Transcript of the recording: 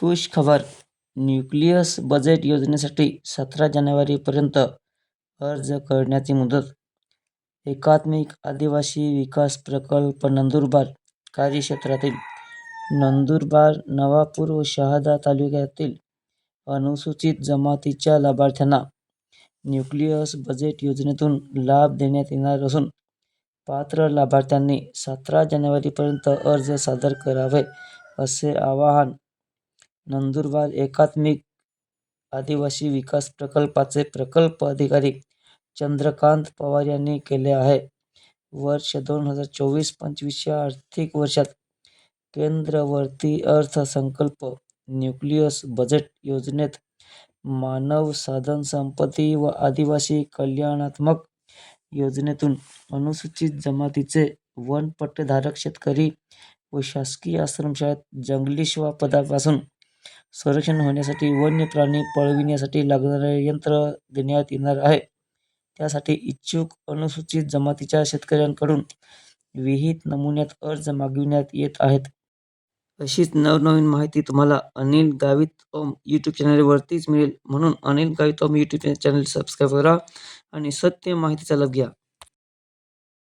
खुश खबर. Nucleus budget योजनेसाठी सतरा जानेवारीपर्यंत अर्ज करण्याची मुदत. एकात्मिक आदिवासी विकास प्रकल्प नंदुरबार कार्यक्षेत्रातील नंदुरबार नवापूर व शहादा तालुक्यातील अनुसूचित जमातीच्या लाभार्थ्यांना न्यूक्लियस बजेट योजनेतून लाभ देण्यात येणार असून पात्र लाभार्थ्यांनी सतरा जानेवारीपर्यंत अर्ज सादर करावे असे आवाहन नंदुरबार एकात्मिक आदिवासी विकास प्रकल्पाचे प्रकल्प अधिकारी चंद्रकांत पवार यांनी केले आहे. वर्ष दोन हजार चोवीस पंचवीसच्या आर्थिक वर्षात केंद्रवर्ती अर्थसंकल्प न्यूक्लियस बजेट योजनेत मानव साधन संपत्ती व आदिवासी कल्याणात्मक योजनेतून अनुसूचित जमातीचे वन पट्टेधारक शेतकरी व शासकीय आश्रमशाळेत जंगली श्वापदापासून संरक्षण होण्यासाठी वन्य प्राणी पळविण्यासाठी लागणारे यंत्र देण्यात येणार आहे. त्यासाठी इच्छुक अनुसूचित जमातीच्या शेतकऱ्यांकडून विहित नमुन्यात अर्ज मागविण्यात येत आहेत. अशीच नवनवीन माहिती तुम्हाला अनिल गावित ओम यूट्यूब चॅनलवरतीच मिळेल. म्हणून Anil Gavit Om YouTube channel subscribe करा आणि सत्य माहितीचा लाभ घ्या.